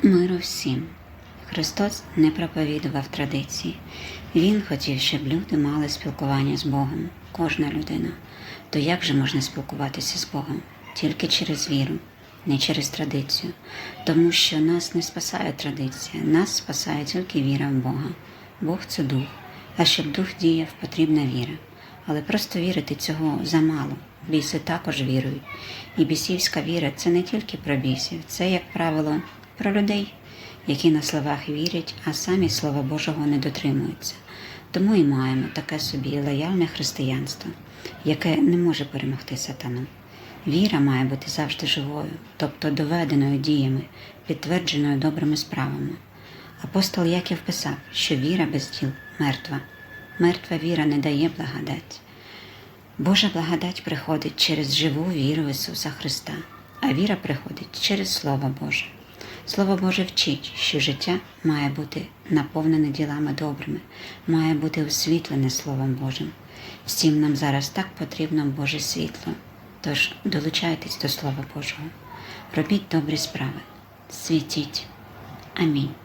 Миру всім. Христос не проповідував традиції. Він хотів, щоб люди мали спілкування з Богом, кожна людина. То як же можна спілкуватися з Богом? Тільки через віру, не через традицію. Тому що нас не спасає традиція, нас спасає тільки віра в Бога. Бог це дух. А щоб дух діяв, потрібна віра. Але просто вірити цього замало. Біси також вірують. І бісівська віра це не тільки про бісів, це, як правило, про людей, які на словах вірять, а самі Слова Божого не дотримуються. Тому і маємо таке собі лояльне християнство, яке не може перемогти сатану. Віра має бути завжди живою, тобто доведеною діями, підтвердженою добрими справами. Апостол Яків писав, що віра без діл мертва. Мертва віра не дає благодать. Божа благодать приходить через живу віру Ісуса Христа, а віра приходить через Слово Боже. Слово Боже вчить, що життя має бути наповнене ділами добрими, має бути освітлене Словом Божим. Всім нам зараз так потрібно Боже світло. Тож долучайтесь до Слова Божого, робіть добрі справи, світіть. Амінь.